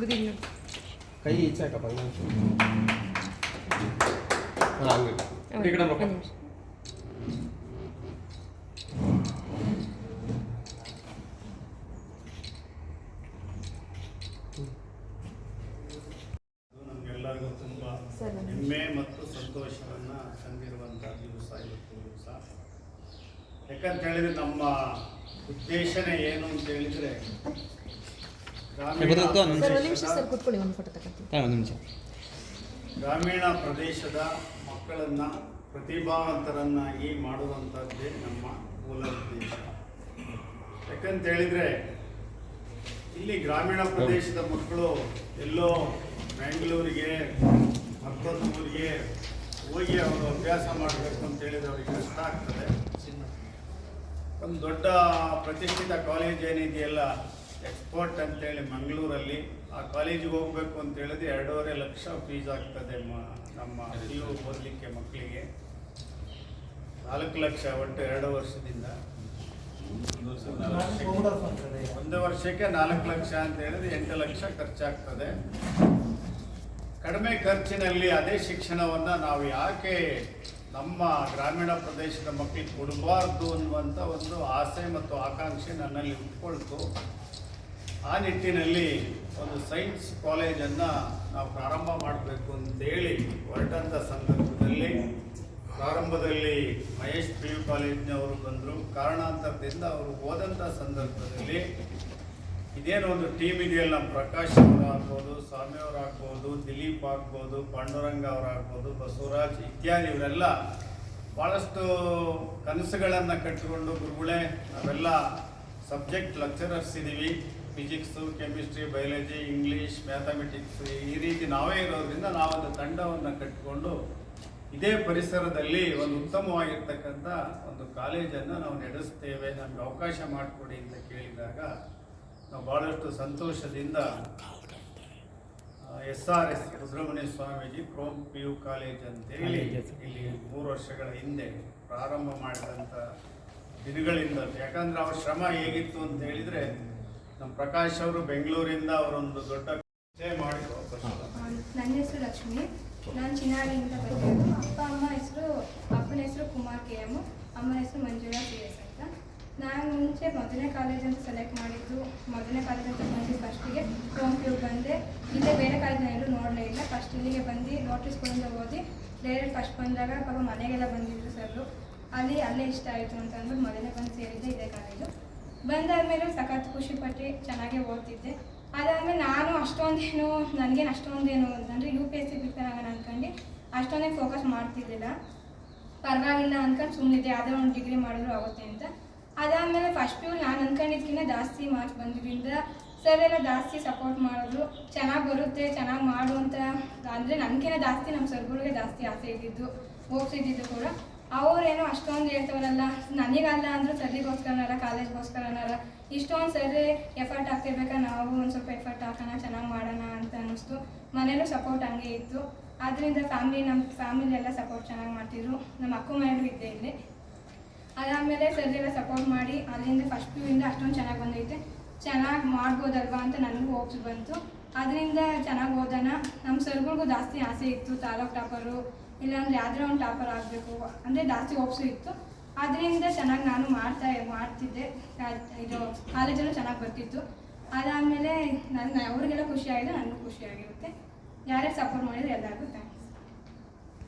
ತೆಗ್ದಿದ್ದು ಕೈ ಈಚೆ ಹಾಕಪ್ಪ ಹಾಂ ಹಂಗೆ. ಈ ಕಡೆ ನೋಡಪ್ಪ. ಹೆಮ್ಮೆ ಮತ್ತು ಸಂತೋಷವನ್ನು ತಂದಿರುವಂಥ ದಿವಸ ಇವತ್ತು ದಿವಸ. ಯಾಕಂತ ಹೇಳಿದ್ರೆ ನಮ್ಮ ಉದ್ದೇಶನೇ ಏನು ಅಂತ ಹೇಳಿದ್ರೆ ಒಂದು ಒಂದು ನಿಮಿಷ ಸರ್ ಕೂತ್ಕೊಳ್ಳಿ ಒಂದು ಫೋಟೋ ತಗೊಂತೀನಿ ಹಾಂ ಒಂದು ನಿಮಿಷ. ಗ್ರಾಮೀಣ ಪ್ರದೇಶದ ಮಕ್ಕಳನ್ನ ಪ್ರತಿಭಾವಂತರನ್ನಾಗಿ ಮಾಡುವಂಥದ್ದೇ ನಮ್ಮ ಮೂಲ ಉದ್ದೇಶ. ಯಾಕಂತ ಹೇಳಿದ್ರೆ ಇಲ್ಲಿ ಗ್ರಾಮೀಣ ಪ್ರದೇಶದ ಮಕ್ಕಳು ಎಲ್ಲೋ ಬೆಂಗಳೂರಿಗೆ ಮತ್ತೊಂದು ಊರಿಗೆ ಹೋಗಿ ಅವರು ಅಭ್ಯಾಸ ಮಾಡಬೇಕು ಅಂತ ಹೇಳಿದ್ರೆ ಅವ್ರಿಗೆ ಕಷ್ಟ ಆಗ್ತದೆ. ಒಂದು ದೊಡ್ಡ ಪ್ರತಿಷ್ಠಿತ ಕಾಲೇಜ್ ಏನಿದೆಯಲ್ಲ ಎಕ್ಸ್ಪೋರ್ಟ್ ಅಂತೇಳಿ ಮಂಗಳೂರಲ್ಲಿ ಆ ಕಾಲೇಜಿಗೆ ಹೋಗ್ಬೇಕು ಅಂತ ಹೇಳಿದ್ರೆ ಎರಡೂವರೆ ಲಕ್ಷ ಫೀಸ್ ಆಗ್ತದೆ ಮ, ನಮ್ಮ ಯು ಓದಲಿಕ್ಕೆ ಮಕ್ಕಳಿಗೆ. ನಾಲ್ಕು ಲಕ್ಷ ಒಟ್ಟು ಎರಡು ವರ್ಷದಿಂದ. ಒಂದು ವರ್ಷಕ್ಕೆ ನಾಲ್ಕು ಲಕ್ಷ ಅಂತ ಹೇಳಿದ್ರೆ ಎಂಟು ಲಕ್ಷ ಖರ್ಚಾಗ್ತದೆ. ಕಡಿಮೆ ಖರ್ಚಿನಲ್ಲಿ ಅದೇ ಶಿಕ್ಷಣವನ್ನು ನಾವು ಯಾಕೆ ನಮ್ಮ ಗ್ರಾಮೀಣ ಪ್ರದೇಶದ ಮಕ್ಕಳಿಗೆ ಕೊಡಬಾರ್ದು ಅನ್ನುವಂಥ ಒಂದು ಆಸೆ ಮತ್ತು ಆಕಾಂಕ್ಷೆ ನನ್ನಲ್ಲಿ ಉಟ್ಕೊಳ್ತು ಆ ನಿಟ್ಟಿನಲ್ಲಿ ಒಂದು ಸೈನ್ಸ್ ಕಾಲೇಜನ್ನು ನಾವು ಪ್ರಾರಂಭ ಮಾಡಬೇಕು ಅಂತೇಳಿ ಹೊರಟಂಥ ಸಂದರ್ಭದಲ್ಲಿ ಪ್ರಾರಂಭದಲ್ಲಿ ಮಹೇಶ್ ಪಿ ಯು ಕಾಲೇಜಿನವರು ಬಂದರು. ಕಾರಣಾಂತರದಿಂದ ಅವರು ಹೋದಂಥ ಸಂದರ್ಭದಲ್ಲಿ ಇದೇನೋ ಒಂದು ಟೀಮ್ ಇದೆಯಲ್ಲ, ಪ್ರಕಾಶ್ ಅವರು ಆಗ್ಬೋದು, ಸ್ವಾಮಿ ಅವರು ಆಗ್ಬೋದು, ದಿಲೀಪ್ ಆಗ್ಬೋದು, ಪಾಂಡುರಂಗ ಅವರಾಗ್ಬೋದು ಬಸವರಾಜ್ ಇತ್ಯಾದಿ ಇವರೆಲ್ಲ ಭಾಳಷ್ಟು ಕನಸುಗಳನ್ನು ಕಟ್ಟಿಕೊಂಡು ಗುರುಗಳೇ, ನಾವೆಲ್ಲ ಸಬ್ಜೆಕ್ಟ್ ಲೆಕ್ಚರರ್ಸ್ ಇದ್ದೀವಿ physics chemistry biology English mathematics ಈ ರೀತಿ ನಾವೇ ಇರೋದ್ರಿಂದ ನಾವೊಂದು ತಂಡವನ್ನು ಕಟ್ಟಿಕೊಂಡು ಇದೇ ಪರಿಸರದಲ್ಲಿ ಒಂದು ಉತ್ತಮವಾಗಿರ್ತಕ್ಕಂಥ ಒಂದು ಕಾಲೇಜನ್ನು ನಾವು ನಡೆಸ್ತೇವೆ ನಮಗೆ ಅವಕಾಶ ಮಾಡಿಕೊಡಿ ಅಂತ ಕೇಳಿದಾಗ ನಾವು ಭಾಳಷ್ಟು ಸಂತೋಷದಿಂದ S R S Subrahmanya Swamiji from P U college ಅಂತೇಳಿ ಇಲ್ಲಿ ಮೂರು ವರ್ಷಗಳ ಹಿಂದೆ ಪ್ರಾರಂಭ ಮಾಡಿದಂಥ ದಿನಗಳಿಂದ. ಯಾಕಂದ್ರೆ ಅವ್ರ ಶ್ರಮ ಹೇಗಿತ್ತು ಅಂತ ಹೇಳಿದ್ರೆ ನಮ್ಮ ಪ್ರಕಾಶ್ ಅವರು ಬೆಂಗಳೂರಿಂದ ಅವರೊಂದು ದೊಡ್ಡ ನನ್ನ ಹೆಸರು ಲಕ್ಷ್ಮಿ. ನಾನು ಚಿನ್ನಾಡಿ ಅಂತ ಬರ್ತಿದ್ದು ಅಪ್ಪ ಅಮ್ಮ ಹೆಸರು ಅಪ್ಪನ ಹೆಸರು ಕುಮಾರ್ ಕೆ ಎಂ ಅಮ್ಮನ ಹೆಸರು ಮಂಜುಳಾ ಕೆ ಎಸ್ ಅಂತ. ನಾನು ಮುಂಚೆ ಮೊದಲನೇ ಕಾಲೇಜ್ ಅಂತ ಸೆಲೆಕ್ಟ್ ಮಾಡಿದ್ದು ಮೊದಲನೇ ಕಾಲೇಜ್ ಅಂತ ಬಂದಿದ್ದು ಫಸ್ಟಿಗೆ ಹೋಮ್ ಬಂದೆ. ಇಲ್ಲೇ ಬೇರೆ ಕಾಲೇಜ್ನ ಎಲ್ಲೂ ನೋಡಲೇ ಇಲ್ಲ. ಫಸ್ಟ್ ಇಲ್ಲಿಗೆ ಬಂದು ನೋಟಿಸ್ಗಳಿಂದ ಓದಿ ಡೈರೆಕ್ಟ್ ಫಸ್ಟ್ ಬಂದಾಗ ಪಾಪ ಮನೆಗೆಲ್ಲ ಬಂದಿದ್ರು ಸರ್ ಅಲ್ಲಿ ಅಲ್ಲೇ ಇಷ್ಟ ಆಯಿತು ಅಂತ ಅಂದ್ಬಿಟ್ಟು ಮೊದಲನೇ ಬಂದು ಸೇರಿದ್ದೆ ಇದೇ ಕಾಲೇಜು ಬಂದಾದ್ಮೇಲೆ ಸಖತ್ ಖುಷಿ ಪಟ್ಟು, ಚೆನ್ನಾಗೇ ಓದ್ತಿದ್ದೆ. ಅದಾದಮೇಲೆ ನಾನು ಅಷ್ಟೊಂದೇನು, ನನಗೇನು ಅಷ್ಟೊಂದೇನು ಅಂದರೆ U P S C prepare ಆಗೋಣ ಅಂದ್ಕೊಂಡು ಅಷ್ಟೊಂದೇ ಫೋಕಸ್ ಮಾಡ್ತಿದ್ದಿಲ್ಲ ಪರವಾಗಿಲ್ಲ ಅನ್ಕೊಂಡು ಸುಮ್ಮನಿದ್ದೆ ಯಾವುದೇ ಒಂದು ಡಿಗ್ರಿ ಮಾಡಿದ್ರು ಆಗುತ್ತೆ ಅಂತ. ಅದಾದಮೇಲೆ ಫಸ್ಟ್ ಯು ನಾನು ಅನ್ಕೊಂಡಿದ್ಕಿಂತ ಜಾಸ್ತಿ ಮಾರ್ಕ್ಸ್ ಬಂದಿದ್ದರಿಂದ ಸರ್ ಎಲ್ಲ ಜಾಸ್ತಿ ಸಪೋರ್ಟ್ ಮಾಡಿದ್ರು. ಚೆನ್ನಾಗಿ ಬರುತ್ತೆ, ಚೆನ್ನಾಗಿ ಮಾಡು ಅಂತ. ಅಂದರೆ ನನಗಿಂತ ಜಾಸ್ತಿ ನಮ್ಮ ಸರ್ಗಳಿಗೆ ಜಾಸ್ತಿ ಆಸೆ ಇದ್ದಿದ್ದು ಹೋಗ್ತಿದ್ದಿದ್ದು ಕೂಡ. ಅವರೇನೋ ಅಷ್ಟೊಂದು ಹೇಳ್ತವರಲ್ಲ, ನನಗಲ್ಲ ಅಂದರೂ ಕಾಲೇಜ್ಗೋಸ್ಕರ ಕಾಲೇಜ್ಗೋಸ್ಕರನಾರ, ಇಷ್ಟೊಂದು ಸರಿ ಎಫರ್ಟ್ ಹಾಕ್ತಿರ್ಬೇಕಾ ನಾವು ಒಂದು ಸ್ವಲ್ಪ ಎಫರ್ಟ್ ಹಾಕೋಣ, ಚೆನ್ನಾಗಿ ಮಾಡೋಣ ಅಂತ ಅನ್ನಿಸ್ತು. ಮನೇಲೂ ಸಪೋರ್ಟ್ ಹಂಗೆ ಇತ್ತು. ಅದರಿಂದ ಫ್ಯಾಮಿಲಿ ನಮ್ಮ ಫ್ಯಾಮಿಲಿ ಎಲ್ಲ ಸಪೋರ್ಟ್ ಚೆನ್ನಾಗಿ ಮಾಡ್ತಿದ್ರು. ನಮ್ಮ ಅಕ್ಕ ಮನೆಯಲ್ಲೂ ಇದ್ದೆ ಇಲ್ಲಿ ಅದಾದಮೇಲೆ ಸರ್ ಎಲ್ಲ ಸಪೋರ್ಟ್ ಮಾಡಿ, ಅಲ್ಲಿಂದ ಫಸ್ಟ್ ಪಿ ಅಷ್ಟೊಂದು ಚೆನ್ನಾಗಿ ಬಂದೈತೆ. ಚೆನ್ನಾಗಿ ಮಾಡ್ಬೋದಲ್ವಾ ಅಂತ ನನಗೂ ಹೋಪ್ಸ್ ಬಂತು. ಅದರಿಂದ ಚೆನ್ನಾಗಿ ಓದೋಣ. ನಮ್ಮ ಸರ್ಗಳಿಗೂ ಜಾಸ್ತಿ ಆಸೆ ಇತ್ತು, ತಾಲೂಕು ಟಾಪರು ಇಲ್ಲಾಂದ್ರೆ ಯಾವ್ದಾರ ಒಂದು ಟಾಪರ್ ಆಗಬೇಕು. ಅಂದರೆ ಜಾಸ್ತಿ ಹೋಪ್ಸು ಇತ್ತು. ಅದರಿಂದ ಚೆನ್ನಾಗಿ ನಾನು ಮಾಡ್ತಾ, ಮಾಡ್ತಿದ್ದೆ. ಇದು ಕಾಲೇಜಲ್ಲೂ ಚೆನ್ನಾಗಿ ಬರ್ತಿತ್ತು. ಅದಾದಮೇಲೆ ನನ್ನ ಅವ್ರಿಗೆಲ್ಲ ಖುಷಿ ಆಗಿದೆ, ನನಗೂ ಖುಷಿ ಆಗಿರುತ್ತೆ. ಯಾರ್ಯಾರು ಸಪೋರ್ಟ್ ಮಾಡಿದ್ರೆ ಎಲ್ಲರಿಗೂ ಥ್ಯಾಂಕ್ಸ್